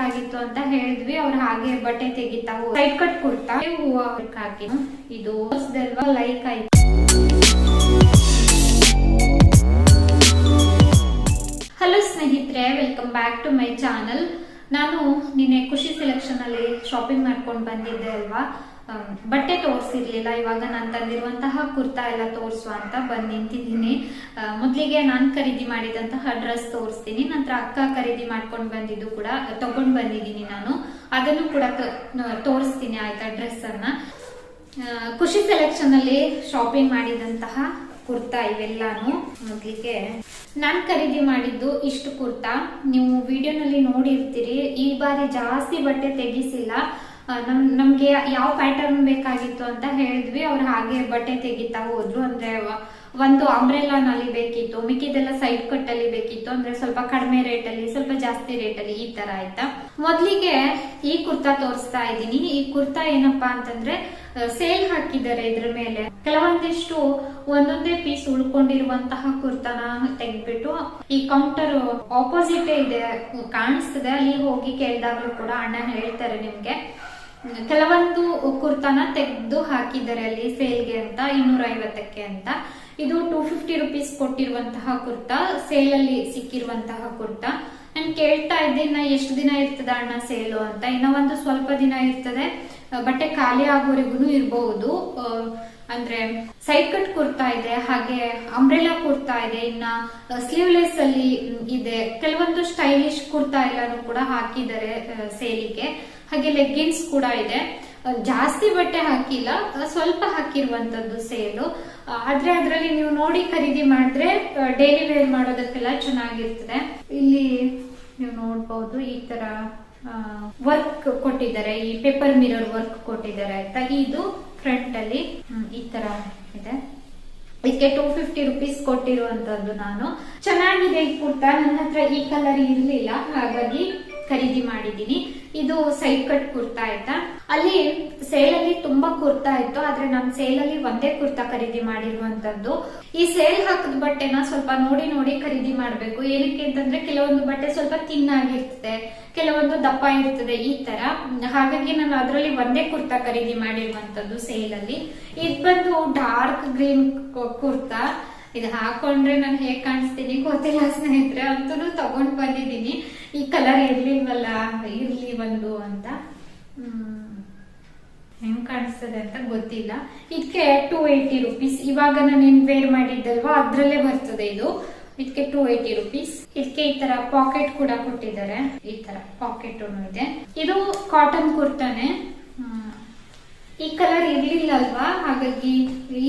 ಆಗಿತ್ತು ಅಂತ ಹೇಳಿದ್ವಿ. ಅವ್ರು ಹಾಗೆ ಬಟ್ಟೆ ತೆಗಿತಾವು ಸೈಡ್ ಕಟ್ ಕುರ್ತಾ. ಹೂವ ಹಾಕಿ. ಇದು ಲೈಕ್ ಆಯ್ತು. ಹಲೋ ಸ್ನೇಹಿತರೆ welcome back to my channel ನಾನು ನಿನ್ನೆ ಖುಷಿ ಸೆಲೆಕ್ಷನ್ ಅಲ್ಲಿ ಶಾಪಿಂಗ್ ಮಾಡ್ಕೊಂಡು ಬಂದಿದ್ದೆ ಅಲ್ವಾ? ಬಟ್ಟೆ ತೋರಿಸಿರ್ಲಿಲ್ಲ. ಇವಾಗ ನಾನು ತಂದಿರುವಂತಹ ಕುರ್ತಾ ಎಲ್ಲ ತೋರಿಸುವ ಅಂತ ಬಂದು ನಿಂತಿದ್ದೀನಿ. ಮೊದಲಿಗೆ ನಾನು ಖರೀದಿ ಮಾಡಿದಂತಹ ಡ್ರೆಸ್ ತೋರಿಸ್ತೀನಿ. ನಂತರ ಅಕ್ಕ ಖರೀದಿ ಮಾಡ್ಕೊಂಡು ಬಂದಿದ್ದು ಕೂಡ, ತಗೊಂಡು ಬಂದಿದ್ದೀನಿ ನಾನು. ಅದನ್ನು ಕೂಡ ತೋರಿಸ್ತೀನಿ ಆಯ್ತಾ ಡ್ರೆಸ್ ಅನ್ನ. ಖುಷಿ ಸೆಲೆಕ್ಷನ್ ಅಲ್ಲಿ ಶಾಪಿಂಗ್ ಮಾಡಿದಂತಹ ಕುರ್ತಾ ಇವೆಲ್ಲಾನು ಮೊದಲಿಗೆ. ನಾನ್ ಖರೀದಿ ಮಾಡಿದ್ದು ಇಷ್ಟು ಕುರ್ತಾ. ನೀವು ವಿಡಿಯೋನಲ್ಲಿ ನೋಡಿರ್ತೀರಿ, ಈ ಬಾರಿ ಜಾಸ್ತಿ ಬಟ್ಟೆ ತೆಗಿಸಿಲ್ಲ. ನಮ್, ನಮ್ಗೆ ಯಾವ ಪ್ಯಾಟರ್ನ್ ಬೇಕಾಗಿತ್ತು ಅಂತ ಹೇಳಿದ್ವಿ. ಅವ್ರು ಹಾಗೆ ಬಟ್ಟೆ ತೆಗಿತಾ ಹೋದ್ರು. ಅಂದ್ರೆ ಒಂದು ಅಂಬ್ರೆಲಾನಲ್ಲಿ ಬೇಕಿತ್ತು, ಮಿಕ್ಕಿದೆಲ್ಲ ಸೈಡ್ ಕಟ್ ಅಲ್ಲಿ ಬೇಕಿತ್ತು. ಅಂದ್ರೆ ಸ್ವಲ್ಪ ಕಡಿಮೆ ರೇಟ್ ಅಲ್ಲಿ, ಸ್ವಲ್ಪ ಜಾಸ್ತಿ ರೇಟ್ ಅಲ್ಲಿ ಈ ತರ ಆಯ್ತಾ. ಮೊದ್ಲಿಗೆ ಈ ಕುರ್ತಾ ತೋರಿಸ್ತಾ ಇದ್ದೀನಿ. ಈ ಕುರ್ತಾ ಏನಪ್ಪಾ ಅಂತಂದ್ರೆ ಸೇಲ್ ಹಾಕಿದ್ದಾರೆ ಇದ್ರ ಮೇಲೆ. ಕೆಲವೊಂದಿಷ್ಟು ಒಂದೊಂದೇ ಪೀಸ್ ಉಳ್ಕೊಂಡಿರುವಂತಹ ಕುರ್ತಾನ ತೆಗ್ದ್ಬಿಟ್ಟು, ಈ ಕೌಂಟರ್ ಆಪೋಸಿಟ್ ಇದೆ, ಕಾಣಿಸ್ತದೆ. ಅಲ್ಲಿ ಹೋಗಿ ಕೇಳಿದಾಗ್ಲೂ ಕೂಡ ಅಣ್ಣ ಹೇಳ್ತಾರೆ ನಿಮ್ಗೆ. ಕೆಲವೊಂದು ಕುರ್ತಾನ ತೆಗೆದು ಹಾಕಿದ್ದಾರೆ ಅಲ್ಲಿ ಸೇಲ್ಗೆ ಅಂತ ಇನ್ನೂರ ಐವತ್ತಕ್ಕೆ ಅಂತ. ಇದು ಟೂ ಫಿಫ್ಟಿ ರುಪೀಸ್ ಕೊಟ್ಟಿರುವಂತಹ ಕುರ್ತಾ ಸೇಲ್ ಅಲ್ಲಿ ಸಿಕ್ಕಿರುವಂತಹ ಕುರ್ತಾ. ನಾನು ಕೇಳ್ತಾ ಇದ್ದೆ, ಇನ್ನ ಎಷ್ಟು ದಿನ ಇರ್ತದ ಅಣ್ಣ ಸೇಲು ಅಂತ. ಇನ್ನ ಒಂದು ಸ್ವಲ್ಪ ದಿನ ಇರ್ತದೆ. ಬಟ್ಟೆ ಖಾಲಿ ಆಗೋವರೆಗೂ ಇರಬಹುದು ಅಂದ್ರೆ ಸೈಡ್ ಕಟ್ ಕುರ್ತಾ ಇದೆ, ಹಾಗೆ ಅಂಬ್ರೆಲಾ ಕುರ್ತಾ ಇದೆ, ಇನ್ನ ಸ್ಲೀವ್ಲೆಸ್ ಅಲ್ಲಿ ಇದೆ. ಕೆಲವೊಂದು ಸ್ಟೈಲಿಶ್ ಕುರ್ತಾ ಎಲ್ಲಾನು ಕೂಡ ಹಾಕಿದ್ದಾರೆ ಸೇಲಿಗೆ. ಹಾಗೆ ಲೆಗ್ಗಿನ್ಸ್ ಕೂಡ ಇದೆ. ಜಾಸ್ತಿ ಬಟ್ಟೆ ಹಾಕಿಲ್ಲ ಸ್ವಲ್ಪ ಹಾಕಿರುವಂತದ್ದು ಸೇಲು. ಆದ್ರೆ ಅದರಲ್ಲಿ ನೀವು ನೋಡಿ ಖರೀದಿ ಮಾಡಿದ್ರೆ ಡೈಲಿ ವೇರ್ ಮಾಡೋದಕ್ಕೆಲ್ಲ ಚೆನ್ನಾಗಿರ್ತದೆ. ಇಲ್ಲಿ ನೀವು ನೋಡ್ಬೋದು ಈ ತರ ವರ್ಕ್ ಕೊಟ್ಟಿದ್ದಾರೆ. ಈ ಪೇಪರ್ ಮಿರರ್ ವರ್ಕ್ ಕೊಟ್ಟಿದ್ದಾರೆ ಆಯ್ತಾ ಇದು ಫ್ರಂಟ್ ಅಲ್ಲಿ ಈ ತರ ಇದೆ. ಇದಕ್ಕೆ ಟೂ ಫಿಫ್ಟಿ ರುಪೀಸ್ ಕೊಟ್ಟಿರುವಂತದ್ದು ನಾನು. ಚೆನ್ನಾಗಿದೆ ಈ ಕುರ್ತಾ ನನ್ನ ಹತ್ರ ಈ ಕಲರ್ ಇರ್ಲಿಲ್ಲ. ಹಾಗಾಗಿ ಖರೀದಿ ಮಾಡಿದೀನಿ ಇದು ಸೈಡ್ ಕಟ್ ಕುರ್ತಾ ಆಯ್ತಾ? ಅಲ್ಲಿ ಸೇಲ್ ಅಲ್ಲಿ ತುಂಬಾ ಕುರ್ತಾ ಇತ್ತು, ಆದ್ರೆ ನಾನು ಸೇಲ್ ಅಲ್ಲಿ ಒಂದೇ ಕುರ್ತಾ ಖರೀದಿ ಮಾಡಿರುವಂತದ್ದು. ಈ ಸೇಲ್ ಹಾಕಿದ ಬಟ್ಟೆನ ಸ್ವಲ್ಪ ನೋಡಿ ನೋಡಿ ಖರೀದಿ ಮಾಡ್ಬೇಕು. ಏನಕ್ಕೆ ಅಂತಂದ್ರೆ ಕೆಲವೊಂದು ಬಟ್ಟೆ ಸ್ವಲ್ಪ ತಿನ್ನಾಗಿರ್ತದೆ ಕೆಲವೊಂದು ದಪ್ಪ ಇರ್ತದೆ ಈ ತರ. ಹಾಗಾಗಿ ನಾನು ಅದರಲ್ಲಿ ಒಂದೇ ಕುರ್ತಾ ಖರೀದಿ ಮಾಡಿರುವಂತದ್ದು ಸೇಲ್ ಅಲ್ಲಿ. ಇದ್ ಬಂದು ಡಾರ್ಕ್ ಗ್ರೀನ್ ಕುರ್ತಾ. ಇದು ಹಾಕೊಂಡ್ರೆ ನಾನು ಹೇಗ್ ಕಾಣಿಸ್ತೀನಿ? ಗೊತ್ತಿಲ್ಲ ಸ್ನೇಹಿತರೆ, ಅಂತೂ ತಗೊಂಡ್ ಬಂದಿದ್ದೀನಿ. ಈ ಕಲರ್ ಇರ್ಲಿಲ್ವಲ್ಲ, ಇರ್ಲಿ ಒಂದು ಅಂತ. ಹೆಂಗ್ ಕಾಣಿಸ್ತದೆ ಅಂತ ಗೊತ್ತಿಲ್ಲ. ಇದಕ್ಕೆ ಟೂ ಏಯ್ಟಿ ರುಪೀಸ್ ಇವಾಗ ನಾನು ವೇರ್ ಮಾಡಿದ್ದಲ್ವಾ, ಅದ್ರಲ್ಲೇ ಬರ್ತದೆ ಇದು. ಇದಕ್ಕೆ ಟೂ ಏಯ್ಟಿ ರುಪೀಸ್ ಇದಕ್ಕೆ ಈ ತರ ಪಾಕೆಟ್ ಕೂಡ ಕೊಟ್ಟಿದ್ದಾರೆ. ಈ ತರ ಪಾಕೆಟ್ ಇದೆ. ಇದು ಕಾಟನ್ ಕುರ್ತಾನೆ. ಈ ಕಲರ್ ಇರ್ಲಿಲ್ಲ ಅಲ್ವಾ ಹಾಗಾಗಿ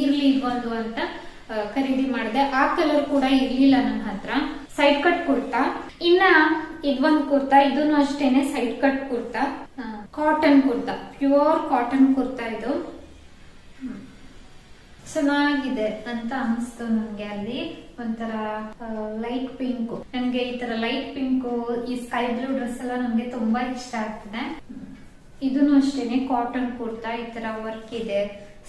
ಇರ್ಲಿ ಒಂದು ಅಂತ. ಖರೀದಿ ಮಾಡಿದೆ. ಆ ಕಲರ್ ಕೂಡ ಇರ್ಲಿಲ್ಲ ನನ್ನ ಹತ್ರ. Side cut kurta. ಇನ್ನ ಇದೊಂದು ಕುರ್ತಾ ಇದನ್ನು ಅಷ್ಟೇನೆ side cut kurta. Cotton kurta. Pure cotton kurta ಇದು. ಚೆನ್ನಾಗಿದೆ ಅಂತ ಅನಿಸ್ತು ನನ್ಗೆ ಅಲ್ಲಿ. ಒಂಥರ ಲೈಟ್ ಪಿಂಕ್ ನನ್ಗೆ ಈ ತರ ಲೈಟ್ ಪಿಂಕ್ ಈ ಸ್ಕೈ ಬ್ಲೂ ಡ್ರೆಸ್ ಎಲ್ಲ ನಮ್ಗೆ ತುಂಬಾ ಇಷ್ಟ ಆಗ್ತದೆ. ಇದನ್ನು ಅಷ್ಟೇನೆ ಕಾಟನ್ ಕುರ್ತಾ, ಈ ತರ ವರ್ಕ್ ಇದೆ.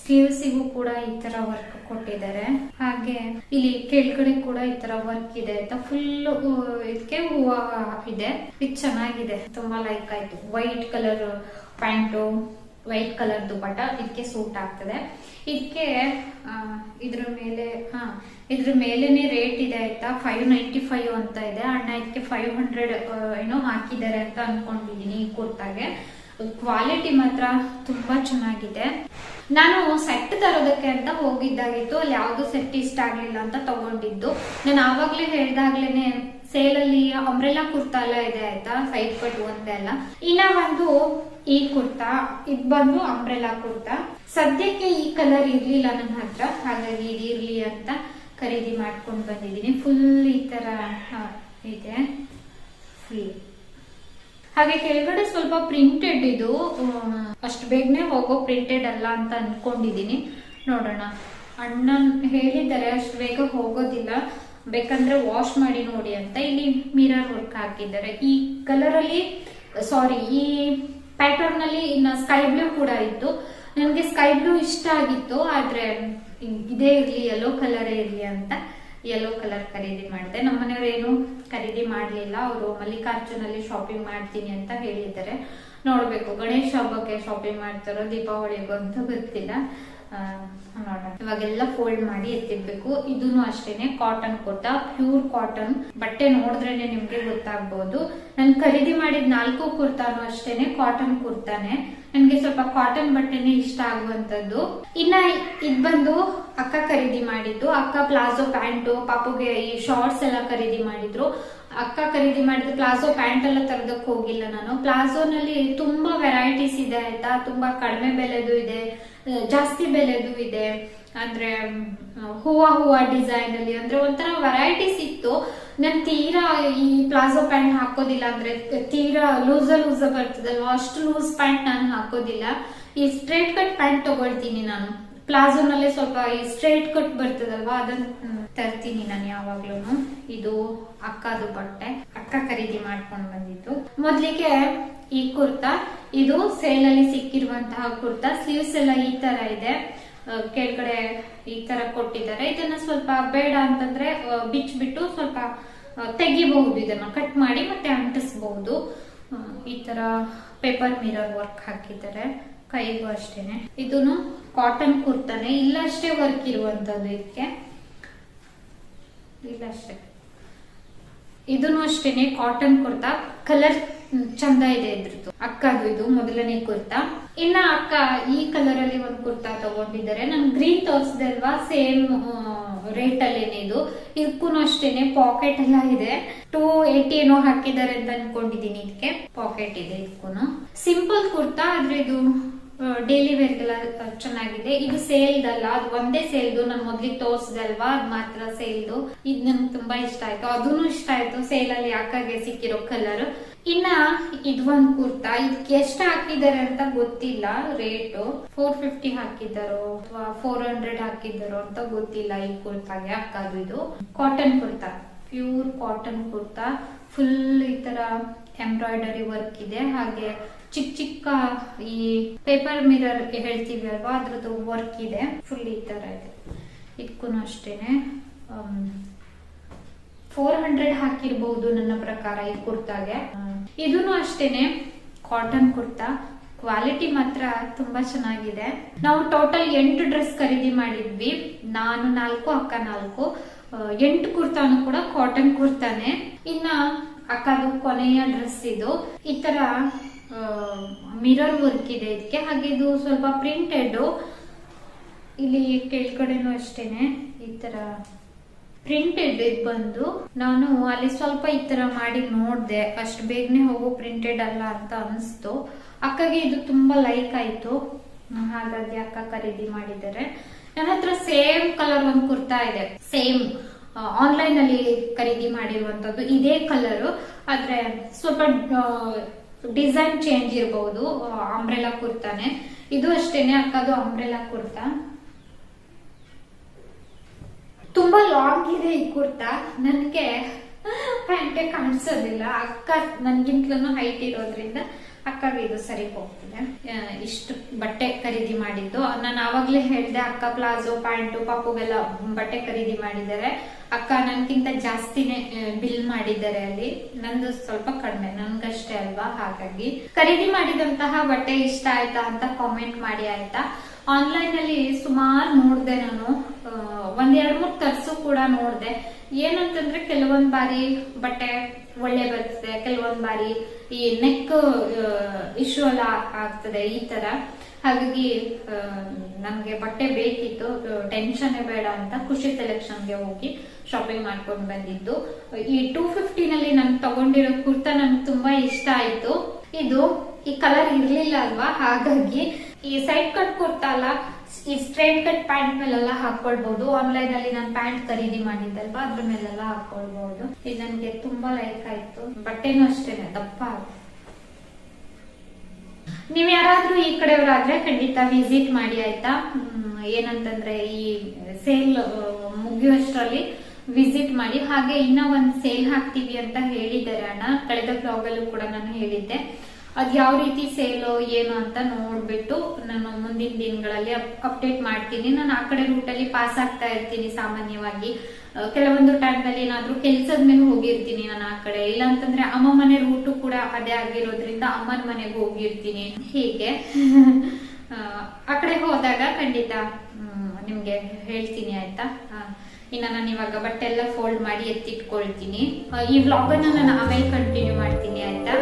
ಸ್ಲೀವ್ಸಿಗೂ ಕೂಡ ಈ ತರ ವರ್ಕ್ ಕೊಟ್ಟಿದ್ದಾರೆ. ಹಾಗೆ ಇಲ್ಲಿ ಕೆಳಗಡೆ ಕೂಡ ಈ ತರ ವರ್ಕ್ ಇದೆ ಅಂತ ಫುಲ್ ಇದಕ್ಕೆ ಹೂವ ಇದೆ. ಇದು ಚೆನ್ನಾಗಿದೆ. ತುಂಬಾ ಲೈಕ್ ಆಯ್ತು. White colour pant white colour dupatta ಇದಕ್ಕೆ ಸೂಟ್ ಆಗ್ತದೆ. ಇದಕ್ಕೆ ಇದ್ರ ಮೇಲೆ, ಹಾ, ಇದ್ರ ಮೇಲೆನೆ ರೇಟ್ ಇದೆ ಆಯ್ತಾ? ಫೈವ್ ನೈಂಟಿ ಫೈವ್ ಅಂತ ಇದೆ. ಅಣ್ಣ ಇದಕ್ಕೆ ಫೈವ್ ಹಂಡ್ರೆಡ್ ಏನೋ ಹಾಕಿದ್ದಾರೆ ಅಂತ ಅನ್ಕೊಂಡಿದೀನಿ ಈ ಕುರ್ತಾಗೆ. ಕ್ವಾಲಿಟಿ ಮಾತ್ರ ತುಂಬಾ ಚೆನ್ನಾಗಿದೆ. ನಾನು ಸೆಟ್ ತರೋದಕ್ಕೆ ಅಂತ ಹೋಗಿದ್ದಾಗಿತ್ತು. ಅಲ್ಲಿ ಯಾವ್ದು ಸೆಟ್ ಇಷ್ಟ ಆಗ್ಲಿಲ್ಲ ಅಂತ ತಗೊಂಡಿದ್ದು. ನಾನು ಆವಾಗ್ಲೇ ಹೇಳ್ದಾಗ್ಲೇನೆ ಸೇಲಲ್ಲಿ ಅಂಬ್ರೆಲಾ ಕುರ್ತಾ ಎಲ್ಲ ಇದೆ ಆಯ್ತಾ? ಸೈಡ್ ಒಂದೇ ಅಲ್ಲ. ಇನ್ನ ಒಂದು ಈ ಕುರ್ತಾ, ಇದ್ ಬಂದು ಅಂಬ್ರೆಲಾ ಕುರ್ತಾ. ಸದ್ಯಕ್ಕೆ ಈ ಕಲರ್ ಇರ್ಲಿಲ್ಲ ನನ್ನ ಹತ್ರ. ಹಾಗಾಗಿ ಇದಿರ್ಲಿ ಅಂತ ಖರೀದಿ ಮಾಡ್ಕೊಂಡು ಬಂದಿದ್ದೀನಿ. ಫುಲ್ ಈ ತರ ಇದೆ. ಫುಲ್ ಹಾಗೆ ಕೆಳಗಡೆ ಸ್ವಲ್ಪ ಪ್ರಿಂಟೆಡ್ ಇದು ಅಷ್ಟು ಬೇಗನೆ ಹೋಗೋ ಪ್ರಿಂಟೆಡ್ ಅಲ್ಲ ಅಂತ ಅನ್ಕೊಂಡಿದೀನಿ. ನೋಡೋಣ. ಅಣ್ಣನ್ ಹೇಳಿದ್ದಾರೆ ಅಷ್ಟು ಬೇಗ ಹೋಗೋದಿಲ್ಲ. ಬೇಕಂದ್ರೆ ವಾಶ್ ಮಾಡಿ ನೋಡಿ ಅಂತ ಇಲ್ಲಿ ಮಿರರ್ ವರ್ಕ್ ಹಾಕಿದ್ದಾರೆ. ಈ ಕಲರ್ ಅಲ್ಲಿ ಸಾರಿ ಈ ಪ್ಯಾಟರ್ನ್ ಅಲ್ಲಿ ಇನ್ನ ಸ್ಕೈ ಬ್ಲೂ ಕೂಡ ಇತ್ತು. ನನಗೆ ಸ್ಕೈ ಬ್ಲೂ ಇಷ್ಟ ಆಗಿತ್ತು, ಆದ್ರೆ ಇದೇ ಇರ್ಲಿ ಯೆಲ್ಲೋ ಕಲರೇ ಇರ್ಲಿ ಅಂತ. ಯೆಲ್ಲೋ ಕಲರ್ ಖರೀದಿ ಮಾಡಿದೆ. ನಮ್ಮ ಮನೆಯವ್ರು ಏನು ಖರೀದಿ ಮಾಡಲಿಲ್ಲ. ಅವರು ಮಲ್ಲಿಕಾರ್ಜುನಲ್ಲಿ ಶಾಪಿಂಗ್ ಮಾಡ್ತೀನಿ ಅಂತ ಹೇಳಿದ್ದಾರೆ. ನೋಡ್ಬೇಕು, ಗಣೇಶ ಹಬ್ಬಕ್ಕೆ ಶಾಪಿಂಗ್ ಮಾಡ್ತಾರೋ ದೀಪಾವಳಿಗೂ ಅಂತ ಗೊತ್ತಿಲ್ಲ. ನೋಡೋಣ ಇವಾಗೆಲ್ಲ ಫೋಲ್ಡ್ ಮಾಡಿ ಎತ್ತಿರ್ಬೇಕು ಇದನ್ನು ಅಷ್ಟೇನೆ ಕಾಟನ್ ಕುರ್ತಾ ಪ್ಯೂರ್ ಕಾಟನ್ ಬಟ್ಟೆ ನೋಡಿದ್ರೇನೆ ನಿಮ್ಗೆ ಗೊತ್ತಾಗ್ಬೋದು. ನಾನು ಖರೀದಿ ಮಾಡಿದ ನಾಲ್ಕು ಕುರ್ತಾನು ಅಷ್ಟೇನೆ ಕಾಟನ್ ಕುರ್ತಾನೆ. ನನ್ಗೆ ಸ್ವಲ್ಪ ಕಾಟನ್ ಬಟ್ಟೆನೆ ಇಷ್ಟ ಆಗುವಂತದ್ದು ಇನ್ನ ಇದ್ ಬಂದು ಅಕ್ಕ ಖರೀದಿ ಮಾಡಿದ್ದು. ಅಕ್ಕ ಪ್ಲಾಜೋ ಪ್ಯಾಂಟು, ಪಾಪುಗೆ ಈ ಶಾರ್ಟ್ಸ್ ಎಲ್ಲ ಖರೀದಿ ಮಾಡಿದ್ರು. ಅಕ್ಕ ಖರೀದಿ ಮಾಡಿದ ಪ್ಲಾಜೋ ಪ್ಯಾಂಟ್ ಎಲ್ಲ ತರದಕ್ ಹೋಗಿಲ್ಲ ನಾನು. ಪ್ಲಾಜೋನಲ್ಲಿ ತುಂಬಾ ವೆರೈಟೀಸ್ ಇದೆ ಆಯ್ತಾ? ತುಂಬಾ ಕಡಿಮೆ ಬೆಲೆದು ಇದೆ ಜಾಸ್ತಿ ಬೆಲೆದು ಇದೆ. ಅಂದ್ರೆ ಹೂವ ಹೂವ ಡಿಸೈನ್ ಅಲ್ಲಿ ಅಂದ್ರೆ ಒಂಥರ ವೆರೈಟೀಸ್ ಇತ್ತು. ನಾನು ತೀರಾ ಈ ಪ್ಲಾಜೋ ಪ್ಯಾಂಟ್ ಹಾಕೋದಿಲ್ಲ ಅಂದ್ರೆ, ತೀರಾ ಲೂಸ ಲೂಸ ಬರ್ತದಲ್ವಾ? ಅಷ್ಟು ಲೂಸ್ ಪ್ಯಾಂಟ್ ನಾನು ಹಾಕೋದಿಲ್ಲ. ಈ ಸ್ಟ್ರೇಟ್ ಕಟ್ ಪ್ಯಾಂಟ್ ತಗೊಳ್ತೀನಿ ನಾನು. ಪ್ಲಾಜೋನಲ್ಲೇ ಸ್ವಲ್ಪ ಈ ಸ್ಟ್ರೈಟ್ ಕಟ್ ಬರ್ತದಲ್ವಾ ಅದನ್ನ ತರ್ತೀನಿ ನಾನು ಯಾವಾಗ್ಲೂ ಇದು ಅಕ್ಕದು ಬಟ್ಟೆ. ಅಕ್ಕ ಖರೀದಿ ಮಾಡ್ಕೊಂಡು ಬಂದಿದ್ದು. ಮೊದ್ಲಿಗೆ ಈ ಕುರ್ತಾ, ಇದು ಸೇಲ್ ಅಲ್ಲಿ ಸಿಕ್ಕಿರುವಂತಹ ಕುರ್ತಾ. ಸ್ಲೀವ್ಸ್ ಎಲ್ಲ ಈ ತರ ಇದೆ. ಕೆಳಗಡೆ ಈ ತರ ಕೊಟ್ಟಿದ್ದಾರೆ. ಇದನ್ನ ಸ್ವಲ್ಪ ಬೇಡ ಅಂತಂದ್ರೆ ಬಿಚ್ಚಿಬಿಟ್ಟು ಸ್ವಲ್ಪ ತೆಗಿಬಹುದು ಇದನ್ನ. ಕಟ್ ಮಾಡಿ ಮತ್ತೆ ಅಂಟಿಸಬಹುದು. ಈ ತರ ಪೇಪರ್ ಮಿರರ್ ವರ್ಕ್ ಹಾಕಿದ್ದಾರೆ. ಕೈಗೂ ಅಷ್ಟೇನೆ. ಇದೂನು ಕಾಟನ್ ಕುರ್ತಾನೆ. ಇಲ್ಲಷ್ಟೇ ವರ್ಕ್ ಇರುವಂತದ್ದು ಇದಕ್ಕೆ. ಇಲ್ಲಷ್ಟೇ ಇದನ್ನು ಅಷ್ಟೇನೆ ಕಾಟನ್ ಕುರ್ತಾ. ಕಲರ್ ಚಂದ ಇದೆ ಇದ್ರದ್ದು. ಅಕ್ಕದು ಇದು ಮೊದಲನೇ ಕುರ್ತಾ. ಇನ್ನ ಅಕ್ಕ ಈ ಕಲರ್ ಅಲ್ಲಿ ಒಂದು ಕುರ್ತಾ ತಗೊಂಡಿದ್ದಾರೆ. ನಾನು ಗ್ರೀನ್ ತೋರಿಸಿದೆ ಅಲ್ವಾ? ಸೇಮ್ ರೇಟ್ ಅಲ್ಲೇನೆ ಇದು. ಇದಕ್ಕೂ ಅಷ್ಟೇನೆ ಪಾಕೆಟ್ ಎಲ್ಲ ಇದೆ. ಟೂ ಏಟಿ ಏನೋ ಹಾಕಿದ್ದಾರೆ ಅಂತ ಅನ್ಕೊಂಡಿದೀನಿ ಇದಕ್ಕೆ. ಪಾಕೆಟ್ ಇದೆ ಇದಕ್ಕೂ ಸಿಂಪಲ್ ಕುರ್ತಾ, ಆದ್ರೆ ಇದು ಡೈಲಿ ವೇರ್ಗೆಲ್ಲ ಚೆನ್ನಾಗಿದೆ. ಇದು ಸೇಲ್ದಲ್ಲ, ಅದು ಒಂದೇ ಸೇಲ್ದು, ನಾನು ಮೊದ್ಲಿಗೆ ತೋರಿಸಿದೆ ಅಲ್ವಾ? ಅದ್ ಮಾತ್ರ ಸೇಲ್ದು. ಇದು ನನ್ಗೆ ತುಂಬಾ ಇಷ್ಟ ಆಯ್ತು. ಅದೂ ಇಷ್ಟ ಆಯ್ತು ಸೇಲ್ ಅಲ್ಲಿ ಯಾಕಾಗೆ ಸಿಕ್ಕಿರೋ ಕಲರ್ ಇನ್ನ ಇದು ಒಂದ್ ಕುರ್ತಾ. ಇದಕ್ಕೆ ಎಷ್ಟು ಹಾಕಿದ್ದಾರೆ ಅಂತ ಗೊತ್ತಿಲ್ಲ. ರೇಟು ಫೋರ್ ಫಿಫ್ಟಿ ಹಾಕಿದ್ದಾರೋ, ಅಥವಾ ಫೋರ್ ಹಂಡ್ರೆಡ್ ಹಾಕಿದ್ದಾರೋ ಅಂತ ಗೊತ್ತಿಲ್ಲ ಈ ಕುರ್ತಾಗೆ. ಹಾಕೋದು ಇದು? Cotton kurta. Pure cotton kurta. Full ಈ ತರ ಎಂಬ್ರಾಯ್ಡರಿ ವರ್ಕ್ ಇದೆ. ಹಾಗೆ ಚಿಕ್ಕ ಚಿಕ್ಕ ಈ ಪೇಪರ್ ಮಿರರ್ ಹೇಳ್ತೀವಿ ಅಲ್ವಾ? ಅದ್ರದ್ದು ವರ್ಕ್ ಇದೆ. ಫುಲ್ ಈ ತರ ಇದೆ. ಇದಕ್ಕೂ ಅಷ್ಟೇನೆ. ಫೋರ್ ಹಂಡ್ರೆಡ್ ಹಾಕಿರ್ಬಹುದು ನನ್ನ ಪ್ರಕಾರ ಈ ಕುರ್ತಾಗೆ. ಇದೂ ಅಷ್ಟೇನೆ. ಕಾಟನ್ ಕುರ್ತಾ. ಕ್ವಾಲಿಟಿ ಮಾತ್ರ ತುಂಬಾ ಚೆನ್ನಾಗಿದೆ. ನಾವು ಟೋಟಲ್ ಎಂಟು ಡ್ರೆಸ್ ಖರೀದಿ ಮಾಡಿದ್ವಿ. ನಾನು ನಾಲ್ಕು, ಅಕ್ಕ ನಾಲ್ಕು. ಎಂಟು ಕುರ್ತಾನು ಕೂಡ ಕಾಟನ್ ಕುರ್ತಾನೆ. ಇನ್ನ ಅಕ್ಕದು ಕೊನೆಯ ಡ್ರೆಸ್ ಇದು. ಈ ತರ ಮಿರರ್ ವರ್ಕ್ ಇದೆ ಇದಕ್ಕೆ. ಹಾಗೆ ಇದು ಸ್ವಲ್ಪ ಪ್ರಿಂಟೆಡ್ ಇಲ್ಲಿ ಕೆಳಗಡೆನೂ ಅಷ್ಟೇನೆ. ಈ ತರ ಪ್ರಿಂಟೆಡ್ ಇದು ಬಂದು ನಾನು ಅಲ್ಲಿ ಸ್ವಲ್ಪ ಈ ತರ ಮಾಡಿ ನೋಡಿದೆ. ಅಷ್ಟು ಬೇಗನೆ ಹೋಗೋ ಪ್ರಿಂಟೆಡ್ ಅಲ್ಲ ಅಂತ ಅನಿಸ್ತು. ಅಕ್ಕಗೆ ಇದು ತುಂಬಾ ಲೈಕ್ ಆಯ್ತು. ಹಾಗಾಗಿ ಅಕ್ಕ ಖರೀದಿ ಮಾಡಿದ್ದಾರೆ. ನನ್ನ ಹತ್ರ ಸೇಮ್ ಕಲರ್ ಒಂದು ಕುರ್ತಾ ಇದೆ. ಸೇಮ್ ಆನ್ಲೈನ್ ಅಲ್ಲಿ ಖರೀದಿ ಮಾಡಿರುವಂತದ್ದು ಇದೇ ಕಲರ್ ಆದ್ರೆ ಸ್ವಲ್ಪ ಡಿಸೈನ್ ಚೇಂಜ್ ಇರಬಹುದು ಅಂಬ್ರೆಲಾ ಕುರ್ತಾನೆ. ಇದು ಅಷ್ಟೇನೆ, ಅಕ್ಕದು ಅಂಬ್ರೆಲಾ ಕುರ್ತಾ. ತುಂಬಾ ಲಾಂಗ್ ಇದೆ ಈ ಕುರ್ತಾ. ನನಗೆ ಪ್ಯಾಂಟೆ ಕಾಣಿಸೋದಿಲ್ಲ. ಅಕ್ಕ ನನ್ಗಿಂತಲೂ ಹೈಟ್ ಇರೋದ್ರಿಂದ ಅಕ್ಕಗೆ ಇದು ಸರಿ ಹೋಗ್ತಿದೆ. ಇಷ್ಟು ಬಟ್ಟೆ ಖರೀದಿ ಮಾಡಿದ್ದು. ನಾನು ಆವಾಗಲೇ ಹೇಳ್ದೆ, ಅಕ್ಕ ಪ್ಲಾಜೋ, ಪ್ಯಾಂಟು ಪಾಪುಗೆಲ್ಲ ಬಟ್ಟೆ ಖರೀದಿ ಮಾಡಿದ್ದಾರೆ. ಅಕ್ಕ ನನ್ಗಿಂತ ಜಾಸ್ತಿನೇ ಬಿಲ್ ಮಾಡಿದ್ದಾರೆ ಅಲ್ಲಿ. ನಂದು ಸ್ವಲ್ಪ ಕಡಿಮೆ, ನನ್ಗಷ್ಟೇ ಅಲ್ವಾ? ಹಾಗಾಗಿ ಖರೀದಿ ಮಾಡಿದಂತಹ ಬಟ್ಟೆ ಇಷ್ಟ ಆಯ್ತಾ ಅಂತ ಕಾಮೆಂಟ್ ಮಾಡಿ ಆಯ್ತಾ? ಆನ್ಲೈನ್ ಅಲ್ಲಿ ಸುಮಾರು ನೋಡ್ದೆ ನಾನು. ಒಂದ್ ಎರಡ್ ಮೂರ್ ತರ್ಸು ಕೂಡ ನೋಡ್ದೆ. ಏನಂತಂದ್ರೆ ಕೆಲವೊಂದ್ ಬಾರಿ ಬಟ್ಟೆ ಒಳ್ಳೆ ಬರ್ತದೆ, ಕೆಲವೊಂದ್ ಬಾರಿ ಈ ನೆಕ್ ಇಶ್ಯೂ ಎಲ್ಲ ಆಗ್ತದೆ ಈ ತರ. ಹಾಗಾಗಿ ನಮ್ಗೆ ಬಟ್ಟೆ ಬೇಕಿತ್ತು ಟೆನ್ಷನ್ ಬೇಡ ಅಂತ ಖುಷಿ ಸೆಲೆಕ್ಷನ್ಗೆ ಹೋಗಿ ಶಾಪಿಂಗ್ ಮಾಡ್ಕೊಂಡು ಬಂದಿದ್ದು. ಈ ಟೂ ಫಿಫ್ಟಿನಲ್ಲಿ ನಾನು ತಗೊಂಡಿರೋ ಕುರ್ತಾ ನನ್ಗೆ ತುಂಬಾ ಇಷ್ಟ ಆಯ್ತು. ಇದು, ಈ ಕಲರ್ ಇರ್ಲಿಲ್ಲ ಅಲ್ವಾ? ಹಾಗಾಗಿ ಈ ಸೈಡ್ ಕಟ್ ಕುರ್ತಾ ಅಲ್ಲ ಈ ಸ್ಟ್ರೈಟ್ ಕಟ್ ಪ್ಯಾಂಟ್ ಮೇಲೆಲ್ಲ ಹಾಕೊಳ್ಬಹುದು ಆನ್ಲೈನ್ ಅಲ್ಲಿ ನಾನು ಪ್ಯಾಂಟ್ ಖರೀದಿ ಮಾಡಿದ್ದಲ್ವಾ? ಅದ್ರ ಮೇಲೆಲ್ಲ ಹಾಕೊಳ್ಬಹುದು ಇದು ನನ್ಗೆ ತುಂಬಾ ಲೈಕ್ ಆಯ್ತು. ಬಟ್ಟೆನೂ ಅಷ್ಟೇನೆ, ದಪ್ಪ ನೀವ್ ಯಾರಾದ್ರೂ ಈ ಕಡೆಯವರಾದ್ರೆ ಖಂಡಿತ ವಿಸಿಟ್ ಮಾಡಿ ಆಯ್ತಾ? ಏನಂತಂದ್ರೆ ಈ ಸೇಲ್ ಮುಗಿಯುವಷ್ಟರಲ್ಲಿ ವಿಸಿಟ್ ಮಾಡಿ. ಹಾಗೆ ಇನ್ನ ಒಂದ್ ಸೇಲ್ ಹಾಕ್ತೀವಿ ಅಂತ ಹೇಳಿದ್ದಾರೆ ಅಣ್ಣ. ಕಳೆದ ಬ್ಲಾಗ್ ಅಲ್ಲೂ ಕೂಡ ನಾನು ಹೇಳಿದ್ದೆ. ಅದ್ ಯಾವ ರೀತಿ ಸೇಲು ಏನು ಅಂತ ನೋಡ್ಬಿಟ್ಟು ನಾನು ಮುಂದಿನ ದಿನಗಳಲ್ಲಿ ಅಪ್ಡೇಟ್ ಮಾಡ್ತೀನಿ. ನಾನು ಆ ಕಡೆ ರೂಟ್ ಅಲ್ಲಿ ಪಾಸ್ ಆಗ್ತಾ ಇರ್ತೀನಿ ಸಾಮಾನ್ಯವಾಗಿ. ಕೆಲವೊಂದು ಟೈಮ್ನಲ್ಲಿ ಏನಾದ್ರೂ ಕೆಲ್ಸದ ಮೇಲೆ ಹೋಗಿರ್ತೀನಿ ನಾನು ಆ ಕಡೆ. ಇಲ್ಲ ಅಂತಂದ್ರೆ ಅಮ್ಮ ಮನೆ ರೂಟು ಕೂಡ ಅದೇ ಆಗಿರೋದ್ರಿಂದ ಅಮ್ಮನ ಮನೆಗೆ ಹೋಗಿರ್ತೀನಿ. ಹೀಗೆ. ಆ, ಕಡೆ ಹೋದಾಗ ಖಂಡಿತ ನಿಮ್ಗೆ ಹೇಳ್ತೀನಿ ಆಯ್ತಾ? ಇನ್ನ ನಾನು ಇವಾಗ ಬಟ್ಟೆ ಎಲ್ಲ ಫೋಲ್ಡ್ ಮಾಡಿ ಎತ್ತಿಟ್ಕೊಳ್ತೀನಿ. ಈ ವ್ಲಾಗನ್ನ ನಾನು ಆಮೇಲೆ ಕಂಟಿನ್ಯೂ ಮಾಡ್ತೀನಿ ಆಯ್ತಾ?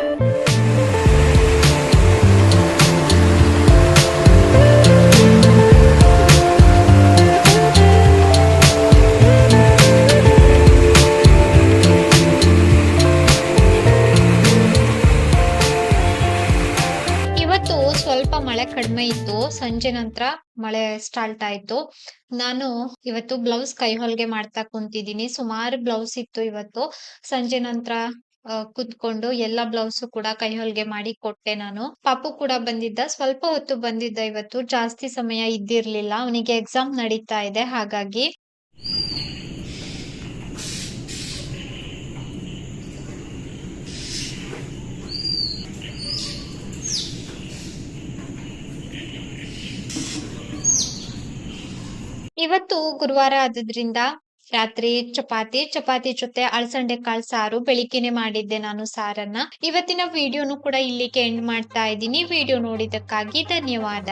ಸಂಜೆ ನಂತರ ಮಳೆ ಸ್ಟಾರ್ಟ್ ಆಯ್ತು. ನಾನು ಇವತ್ತು ಬ್ಲೌಸ್ ಕೈ ಹೊಲಿಗೆ ಮಾಡ್ತಾ ಕುಂತಿದ್ದೀನಿ. ಸುಮಾರು ಬ್ಲೌಸ್ ಇತ್ತು ಇವತ್ತು. ಸಂಜೆ ನಂತರ ಕುತ್ಕೊಂಡು ಎಲ್ಲಾ ಬ್ಲೌಸ್ ಕೂಡ ಕೈ ಹೊಲಿಗೆ ಮಾಡಿ ಕೊಟ್ಟೆ ನಾನು. ಪಾಪು ಕೂಡ ಬಂದಿದ್ದ. ಸ್ವಲ್ಪ ಹೊತ್ತು ಬಂದಿದ್ದ ಇವತ್ತು. ಜಾಸ್ತಿ ಸಮಯ ಇದ್ದಿರ್ಲಿಲ್ಲ. ಅವನಿಗೆ ಎಕ್ಸಾಮ್ ನಡೀತಾ ಇದೆ. ಹಾಗಾಗಿ ಇವತ್ತು ಗುರುವಾರ ಆದ್ರಿಂದ ರಾತ್ರಿ ಚಪಾತಿ ಚಪಾತಿ ಜೊತೆ ಅಳಸಂಡೆ ಕಾಳು ಸಾರು ಬೆಳಿಗ್ಗೆನೆ ಮಾಡಿದ್ದೆ ನಾನು ಸಾರನ್ನ. ಇವತ್ತಿನ ವಿಡಿಯೋನು ಕೂಡ ಇಲ್ಲಿಗೆ ಎಂಡ್ ಮಾಡ್ತಾ ಇದ್ದೀನಿ. ವಿಡಿಯೋ ನೋಡಿದಕ್ಕಾಗಿ ಧನ್ಯವಾದ.